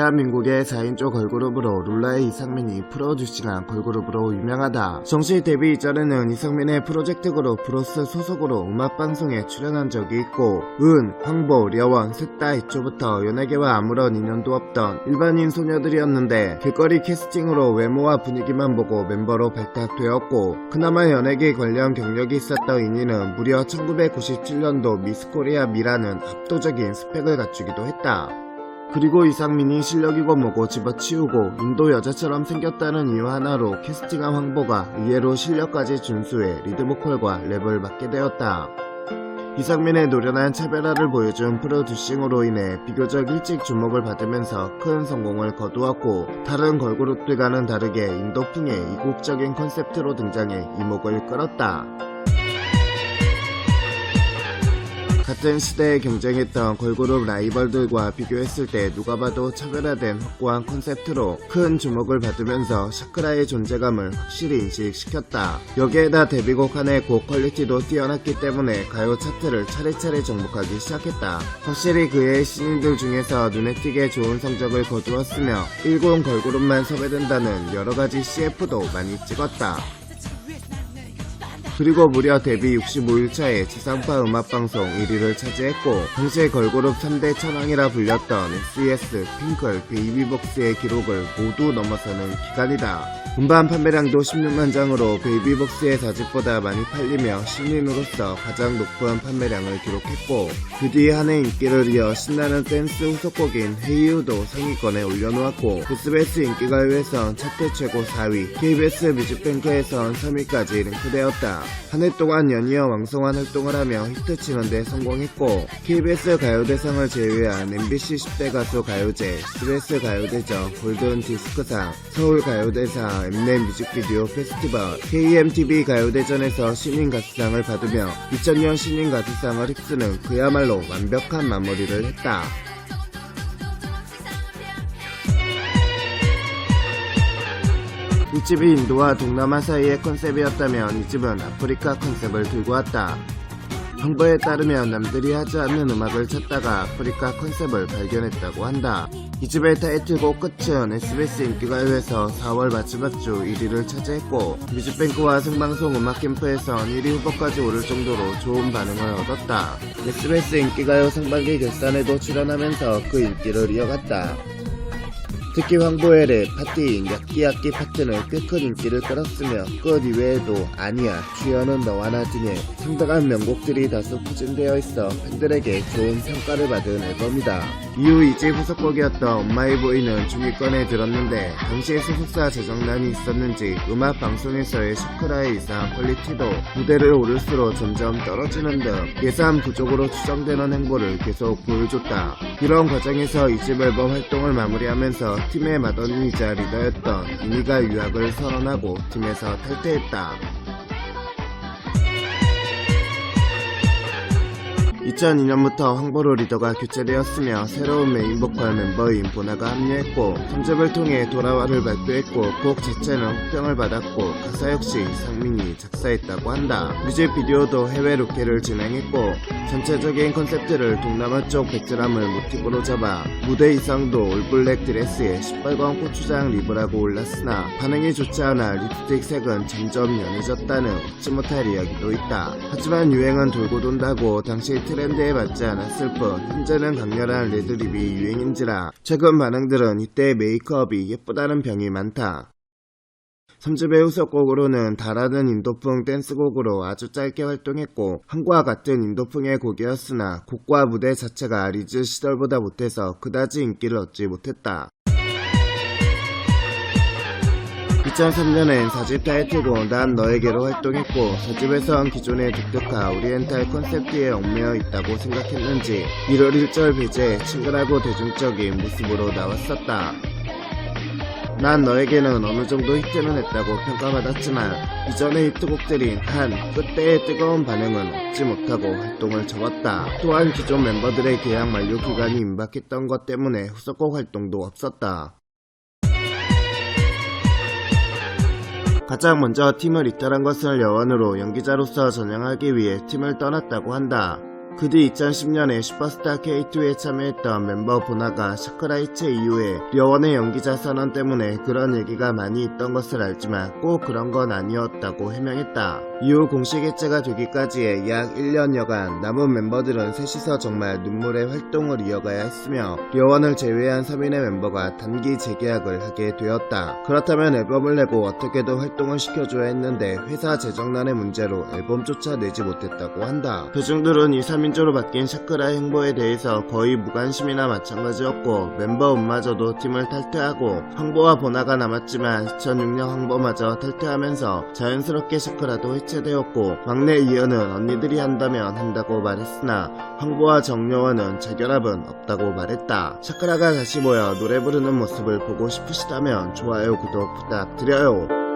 대한민국의 4인조 걸그룹으로 룰라의 이상민이 프로듀싱한 걸그룹으로 유명하다. 정시 데뷔 이전에는 이상민의 프로젝트 그룹 브로스 소속으로 음악방송에 출연한 적이 있고 은, 황보, 려원 셋다 애초부터 연예계와 아무런 인연도 없던 일반인 소녀들이었는데 길거리 캐스팅으로 외모와 분위기만 보고 멤버로 발탁되었고 그나마 연예계 관련 경력이 있었던 이니는 무려 1997년도 미스코리아 미라는 압도적인 스펙을 갖추기도 했다. 그리고 이상민이 실력이고 뭐고 집어치우고 인도 여자처럼 생겼다는 이유 하나로 캐스팅한 황보가 의외로 실력까지 준수해 리드보컬과 랩을 맡게 되었다. 이상민의 노련한 차별화를 보여준 프로듀싱으로 인해 비교적 일찍 주목을 받으면서 큰 성공을 거두었고 다른 걸그룹들과는 다르게 인도풍의 이국적인 컨셉트로 등장해 이목을 끌었다. 같은 시대에 경쟁했던 걸그룹 라이벌들과 비교했을 때 누가 봐도 차별화된 확고한 컨셉트로 큰 주목을 받으면서 샤크라의 존재감을 확실히 인식시켰다. 여기에다 데뷔곡 한해 곡 퀄리티도 뛰어났기 때문에 가요 차트를 차례차례 정복하기 시작했다. 확실히 그의 신인들 중에서 눈에 띄게 좋은 성적을 거두었으며 일본 걸그룹만 섭외된다는 여러가지 CF도 많이 찍었다. 그리고 무려 데뷔 65일차에 지상파 음악방송 1위를 차지했고 당시에 걸그룹 3대 천왕이라 불렸던 SES, 핑클, 베이비복스의 기록을 모두 넘어서는 기간이다. 음반 판매량도 16만 장으로 베이비복스의 4집보다 많이 팔리며 신인으로서 가장 높은 판매량을 기록했고 그 뒤에 한해 인기를 이어 신나는 댄스 후속곡인 헤이유도 상위권에 올려놓았고 SBS 인기가요에선 차트 최고 4위, KBS 뮤직뱅크에선 3위까지 랭크되었다. 한 해 동안 연이어 왕성한 활동을 하며 히트치는 데 성공했고 KBS 가요대상을 제외한 MBC 10대 가수 가요제, SBS 가요대전, 골든 디스크상, 서울 가요대상, 엠넷 뮤직비디오 페스티벌, KMTV 가요대전에서 신인 가수상을 받으며 2000년 신인 가수상을 휩쓰는 그야말로 완벽한 마무리를 했다. 이 집이 인도와 동남아 사이의 컨셉이었다면 이 집은 아프리카 컨셉을 들고 왔다. 정보에 따르면 남들이 하지 않는 음악을 찾다가 아프리카 컨셉을 발견했다고 한다. 이 집의 타이틀곡 끝은 SBS 인기가요에서 4월 마지막 주 1위를 차지했고 뮤직뱅크와 생방송 음악캠프에선 1위 후보까지 오를 정도로 좋은 반응을 얻었다. SBS 인기가요 상반기 결산에도 출연하면서 그 인기를 이어갔다. 특히 황보의 랩 파티인 약기약기 파트는 꽤 큰 인기를 끌었으며 끝 이외에도 아니야 주연은 너와 나 등의 상당한 명곡들이 다수 포진되어 있어 팬들에게 좋은 평가를 받은 앨범이다. 이후 이집 후속곡이었던 엄마이보이는 중위권에 들었는데 당시에 소속사 재정난이 있었는지 음악 방송에서의 샤크라의 이상한 퀄리티도 무대를 오를수록 점점 떨어지는 등 예산 부족으로 추정되는 행보를 계속 보여줬다. 이런 과정에서 이집 앨범 활동을 마무리하면서 팀의 맏언니이자 리더였던 이니가 유학을 선언하고 팀에서 탈퇴했다. 2002년부터 황보로 리더가 교체되었으며 새로운 메인 보컬 멤버인 보나가 합류했고 3집을 통해 돌아와를 발표했고 곡 자체는 호평을 받았고 가사 역시 상민이 작사했다고 한다. 뮤직비디오도 해외 로케를 진행했고 전체적인 컨셉트를 동남아 쪽 백드람을 모티브로 잡아 무대 의상도 올블랙 드레스에 시뻘건 고추장 하고 올랐으나 반응이 좋지 않아 립스틱 색은 점점 연해졌다는 웃지 못할 이야기도 있다. 하지만 유행은 돌고 돈다고 당시 트렌드에 맞지 않았을 뿐 현재는 강렬한 레드립이 유행인지라 최근 반응들은 이때 메이크업이 예쁘다는 병이 많다. 3집의 후속곡으로는 달하는 인도풍 댄스곡으로 아주 짧게 활동했고 한과 같은 인도풍의 곡이었으나 곡과 무대 자체가 리즈 시절보다 못해서 그다지 인기를 얻지 못했다. 2003년엔 4집 타이틀곡 난 너에게로 활동했고 4집에선 기존의 독특한 오리엔탈 컨셉트에 얽매여 있다고 생각했는지 1월 1절 배제에 친근하고 대중적인 모습으로 나왔었다. 난 너에게는 어느 정도 히트는 했다고 평가받았지만 이전의 히트곡들인 한, 그때의 뜨거운 반응은 얻지 못하고 활동을 접었다. 또한 기존 멤버들의 계약 만료 기간이 임박했던 것 때문에 후속곡 활동도 없었다. 가장 먼저 팀을 이탈한 것을 여원으로 연기자로서 전향하기 위해 팀을 떠났다고 한다. 그 뒤 2010년에 슈퍼스타 K2에 참여했던 멤버 보나가 샤크라이체 이후에 려원의 연기자 선언 때문에 그런 얘기가 많이 있던 것을 알지만 꼭 그런 건 아니었다고 해명했다. 이후 공식 해체가 되기까지의 약 1년여간 남은 멤버들은 셋이서 정말 눈물의 활동을 이어가야 했으며 려원을 제외한 3인의 멤버가 단기 재계약을 하게 되었다. 그렇다면 앨범을 내고 어떻게든 활동을 시켜줘야 했는데 회사 재정난의 문제로 앨범조차 내지 못했다고 한다. 대중들은 2, 3인조로 바뀐 샤크라의 행보에 대해서 거의 무관심이나 마찬가지였고 멤버 음마저도 팀을 탈퇴하고 황보와 보나가 남았지만 2006년 황보마저 탈퇴하면서 자연스럽게 샤크라도 해체 되었고 막내 이현은 언니들이 한다면 한다고 말했으나 황보와 정여원은 재결합은 없다고 말했다. 샤크라가 다시 모여 노래 부르는 모습을 보고 싶으시다면 좋아요 구독 부탁드려요.